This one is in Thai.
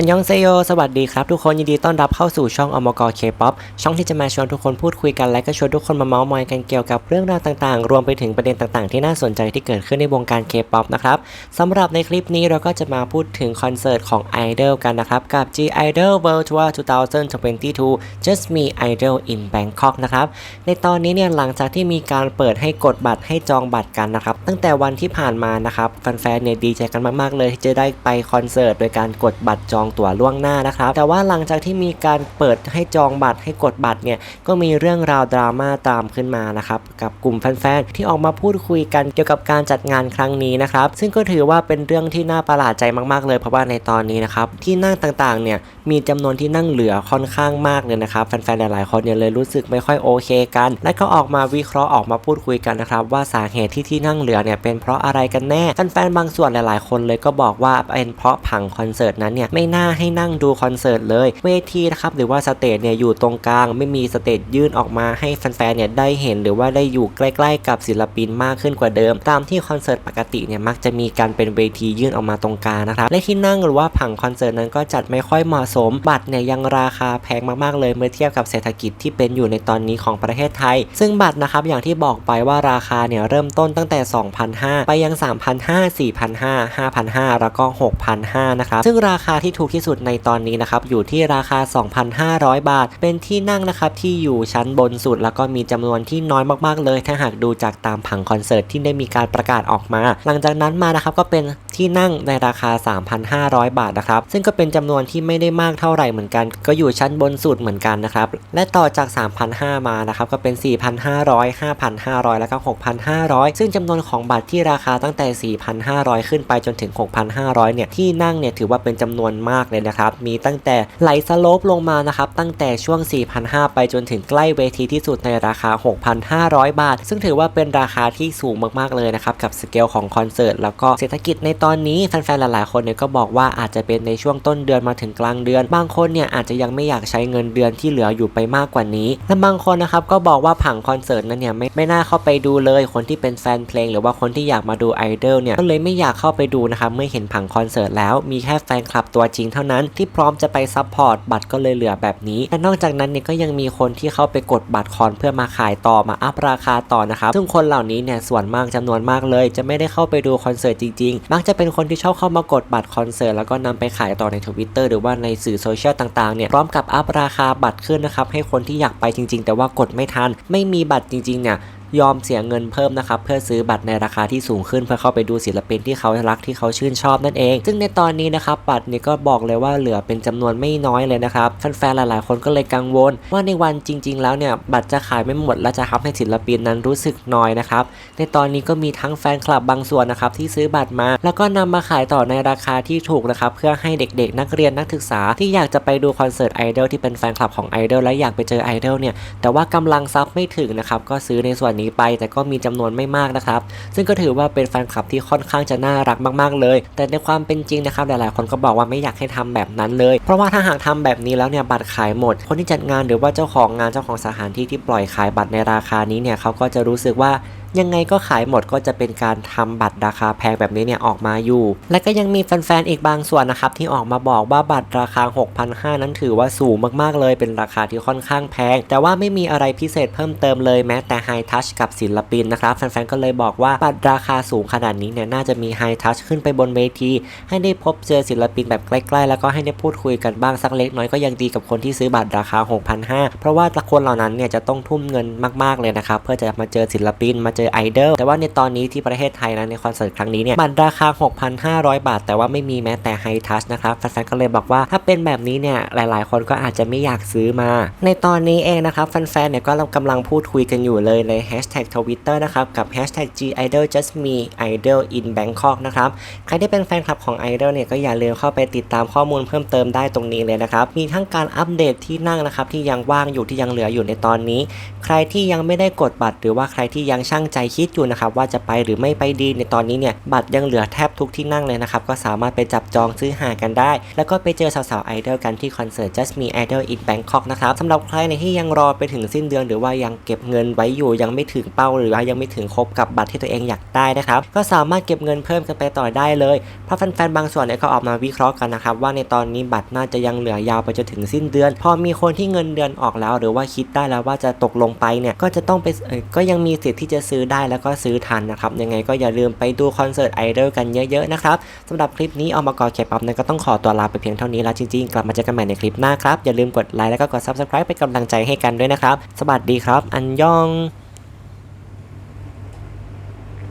อันยองเซโย สวัสดีครับ ทุกคนยินดีต้อนรับเข้าสู่ช่องอมกเคป๊อปช่องที่จะมาชวนทุกคนพูดคุยกันและก็ชวนทุกคนมาเมาส์มอยกันเกี่ยวกับเรื่องราวต่างๆ รวมไปถึงประเด็นต่างๆ ที่น่าสนใจที่เกิดขึ้นในวงการเคป๊อปนะครับสำหรับในคลิปนี้เราก็จะมาพูดถึงคอนเสิร์ตของ Idol กันนะครับ กับ G Idol World Tour 2022 Just Me Idol in Bangkok นะครับ ในตอนนี้เนี่ยหลังจากที่มีการเปิดให้กดบัตรให้จองบัตรกันนะครับ ตั้งแต่วันที่ผ่านมานะครับแฟนๆเนี่ยดีใจกันมากๆเลยที่จะได้ไปคอนเสิร์ตโดยการกดบัตรจองตั๋วล่วงหน้านะครับ แต่ว่าหลังจากที่มีการเปิดให้จองบัตรให้กดบัตรเนี่ยก็มีเรื่องราวดราม่าตามขึ้นมานะครับกับกลุ่มแฟนๆที่ออกมาพูดคุยกันเกี่ยวกับการจัดงานครั้งนี้นะครับซึ่งก็ถือว่าเป็นเรื่องที่น่าประหลาดใจมากๆ เลยเพราะว่าในตอนนี้นะครับที่นั่งต่างๆเนี่ยมีจำนวนที่นั่งเหลือค่อนข้างมากเลยนะครับแฟนๆหลายๆคนเนี่ยเลยรู้สึกไม่ค่อยโอเคกัน และก็ออกมาวิเคราะห์ออกมาพูดคุยกันนะครับว่าสาเหตุที่ที่นั่งเหลือเนี่ยเป็นเพราะอะไรกันแน่แฟนๆบางส่วนหลายๆ คนเลยก็บอกว่าเป็นเพราะผังคอนเสิร์ตนั้นเนี่ยไม่น่าให้นั่งดูคอนเสิร์ตเลย เวทีนะครับหรือว่าสเตจเนี่ยอยู่ตรงกลาง ไม่มีสเตจยื่นออกมาให้แฟนๆเนี่ยได้เห็นหรือว่าได้อยู่ใกล้ ๆ กับศิลปินมากขึ้นกว่าเดิม ตามที่คอนเสิร์ตปกติเนี่ยมักจะมีการเป็นเวทียื่นออกมาตรงกลางนะครับและที่นั่งหรือว่าผังคอนเสิร์ตนั้นก็จัดไม่ค่อยเหมาะสม บัตรเนี่ยยังราคาแพงมากๆเลยเมื่อเทียบกับเศรษฐกิจที่เป็นอยู่ในตอนนี้ของประเทศไทย ซึ่งบัตรนะครับอย่างที่บอกไปว่าราคาเนี่ยเริ่มต้นตั้งแต่ 2,500 ไปยัง 3,500 4,500 5,500 แล้วก็ 6,500 นะครับ ซึ่งราคาที่ถูกที่สุดในตอนนี้นะครับอยู่ที่ราคา 2,500 บาท เป็นที่นั่งนะครับที่อยู่ชั้นบนสุด แล้วก็มีจำนวนที่น้อยมากๆเลย ถ้าหากดูจากตามผังคอนเสิร์ตที่ได้มีการประกาศออกมา หลังจากนั้นมานะครับก็เป็น ที่นั่งในราคา 3,500 บาทนะครับ ซึ่งก็เป็นจำนวนที่ไม่ได้มากเท่าไหร่เหมือนกัน ก็อยู่ชั้นบนสุดเหมือนกันนะครับ และต่อจาก 3,500 มานะครับ ก็เป็น 4,500 5,500 แล้วก็ 6,500 ซึ่งจำนวนของบัตรที่ราคาตั้งแต่ 4,500 ขึ้นไปจนถึง 6,500 เนี่ย ที่นั่งเนี่ยถือว่าเป็นจำนวนมากเลยนะครับ มีตั้งแต่ไหลสโลปลงมานะครับ ตั้งแต่ช่วง 4,500 ไปจนถึงใกล้เวทีที่สุดในราคา 6,500 บาท ซึ่งถือว่าเป็นราคาที่สูงมากๆเลยนะครับ กับสเกลของคอนเสิร์ต แล้วก็เศรษฐกิจในตอนอนนี้แฟนๆหลายๆคนเนี่ยก็บอกว่าอาจจะเป็นในช่วงต้นเดือนมาถึงกลางเดือน บางคนเนี่ยอาจจะยังไม่อยากใช้เงินเดือนที่เหลืออยู่ไปมากกว่านี้ และบางคนนะครับก็บอกว่าผังคอนเสิร์ตนั้นเนี่ยไม่ไม่น่าเข้าไปดูเลย คนที่เป็นแฟนเพลง หรือว่าคนที่อยากมาดูไอดอลเนี่ยก็เลยไม่อยากเข้าไปดูนะครับเมื่อเห็นผังคอนเสิร์ตแล้วมีแค่แฟนคลับตัวจริงเท่านั้นที่พร้อมจะไปซัพพอร์ตบัตรก็เลยเหลือแบบนี้และนอกจากนั้นเนี่ยก็ยังมีคนที่เข้าไปกดบัตรคอนเพื่อมาขายต่อมาอัพราคาต่อนะครับซึ่งคนเหล่านี้เนี่ยส่วนมากจำนวนมากเลย จะไม่ได้เข้าไปดูคอนเสิร์ตจริงๆ มักจะเป็นคนที่ชอบเข้ามากดบัตรคอนเสิร์ตแล้วก็นำไปขายต่อในทวิตเตอร์หรือว่าในสื่อโซเชียลต่างๆเนี่ยพร้อมกับอัพราคาบัตรขึ้นนะครับให้คนที่อยากไปจริง ๆ แต่ว่ากดไม่ทัน ไม่มีบัตรจริงๆเนี่ย ยอมเสียเงินเพิ่มนะครับเพื่อซื้อบัตรในราคาที่สูงขึ้นเพื่อเข้าไปดูศิลปินที่เขารักที่เขาชื่นชอบนั่นเอง ซึ่งในตอนนี้นะครับบัตรนี่ก็บอกเลยว่าเหลือเป็นจำนวนไม่น้อยเลยนะครับแฟนๆหลาย ๆ คนก็เลยกังวล ว่าในวันจริง ๆ แล้วเนี่ยบัตรจะขายไม่หมดและจะทำให้ศิลปินนั้นรู้สึกน้อยนะครับในตอนนี้ก็มีทั้งแฟนคลับบางส่วนนะครับที่ซื้อบัตรมา แล้วก็นำมาขายต่อในราคาที่ถูกนะครับเพื่อให้เด็กๆ นักเรียนนักศึกษาที่อยากจะไปดูคอนเสิร์ตไอดอลที่เป็นแฟนคลับของไอดอลและอยากไปเจอไอดอลเนี่ยแต่ว่ากำลังทรัพย์ไม่ถึงนะครับก็ซื้อในส่วนนี้ไป แต่ก็มีจำนวนไม่มากนะครับ ซึ่งก็ถือว่าเป็นแฟนคลับที่ค่อนข้างจะน่ารักมากๆเลย แต่ในความเป็นจริงนะครับหลายๆ คนก็บอกว่าไม่อยากให้ทำแบบนั้นเลย เพราะว่าถ้าหากทำแบบนี้แล้วเนี่ยบัตรขายหมด คนที่จัดงานหรือว่าเจ้าของงานเจ้าของสถานที่ที่ปล่อยขายบัตรในราคานี้เนี่ยเขาก็จะรู้สึกว่ายังไงก็ขายหมดก็จะเป็นการทำบัตรราคาแพงแบบนี้เนี่ยออกมาอยู่ และก็ยังมีแฟนๆอีกบางส่วนนะครับที่ออกมาบอกว่าบัตรราคา 6,500 นั้นถือว่าสูงมากๆเลยเป็นราคาที่ค่อนข้างแพง แต่ว่าไม่มีอะไรพิเศษเพิ่มเติมเลยแม้แต่ไฮทัชกับศิลปินนะครับแฟนๆก็เลยบอกว่าบัตรราคาสูงขนาดนี้เนี่ยน่าจะมีไฮทัชขึ้นไปบนเวที ให้ได้พบเจอศิลปินแบบใกล้ๆ แล้วก็ให้ได้พูดคุยกันบ้างสักเล็กน้อยก็ยังดีกับคนที่ซื้อบัตรราคา 6,500 เพราะว่าคนเหล่านั้นเนี่ยจะต้องทุ่มเงินมากๆเลยนะครับเพื่อจะมาเจอศิลปินมาเจอไอดอลแต่ว่าในตอนนี้ที่ประเทศไทยนะในคอนเสิร์ตครั้งนี้เนี่ยบัตรราคา 6,500 บาท แต่ว่าไม่มีแม้แต่ไฮทัชนะครับแฟนๆก็เลยบอกว่าถ้าเป็นแบบนี้เนี่ยหลายๆ คนก็อาจจะไม่อยากซื้อมา ในตอนนี้เองนะครับแฟนๆเนี่ยก็กำลังพูดคุยกันอยู่เลยในแฮชแท็กทวิตเตอร์นะครับกับแฮชแท็ก #GIdolJustMeIdol in Bangkok นะครับใครที่เป็นแฟนคลับของ Idol เนี่ยก็อย่าลืมเข้าไปติดตามข้อมูลเพิ่มเติมได้ตรงนี้เลยนะครับมีทั้งการอัปเดตที่นั่งนะครับที่ยังว่างอยู่ที่ยังเหลืออยู่ในตอนนี้ ใครที่ยังไม่ได้กดบัตร หรือว่าใครที่ยังช่างใจคิดอยู่นะครับว่าจะไปหรือไม่ไปดีในตอนนี้เนี่ยบัตรยังเหลือแทบทุกที่นั่งเลยนะครับก็สามารถไปจับจองซื้อหากันได้ แล้วก็ไปเจอสาวๆไอดอลกันที่คอนเสิร์ต Just Me Idol in Bangkok นะครับสำหรับใครในที่ยังรอไปถึงสิ้นเดือน หรือว่ายังเก็บเงินไว้อยู่ยังไม่ถึงเป้า หรือว่ายังไม่ถึงครบกับบัตรที่ตัวเองอยากได้นะครับก็สามารถเก็บเงินเพิ่มกันไปต่อได้เลยเพราะแฟนๆบางส่วนเนี่ยก็ออกมาวิเคราะห์กันนะครับว่าในตอนนี้บัตรน่าจะยังเหลือยาวไปจนถึงสิ้นเดือน พอมีคนที่เงินเดือนออกแล้ว หรือว่าคิดได้แล้วว่าจะตกลงไปเนี่ยก็จะต้องไปก็ยังมีสิทธิ์ที่จะซื้อได้แล้วก็ซื้อทันนะครับ ยังไงก็อย่าลืมไปดูคอนเสิร์ตไอดอลกันเยอะๆนะครับสำหรับคลิปนี้เอามากอเคป๊อปนั้นก็ต้องขอตัวลาไปเพียงเท่านี้แล้วจริงๆ กลับมาเจอกันใหม่ในคลิปหน้าครับ อย่าลืมกดไลค์แล้วก็กด subscribe เป็นกำลังใจให้กันด้วยนะครับ สวัสดีครับ อันยอง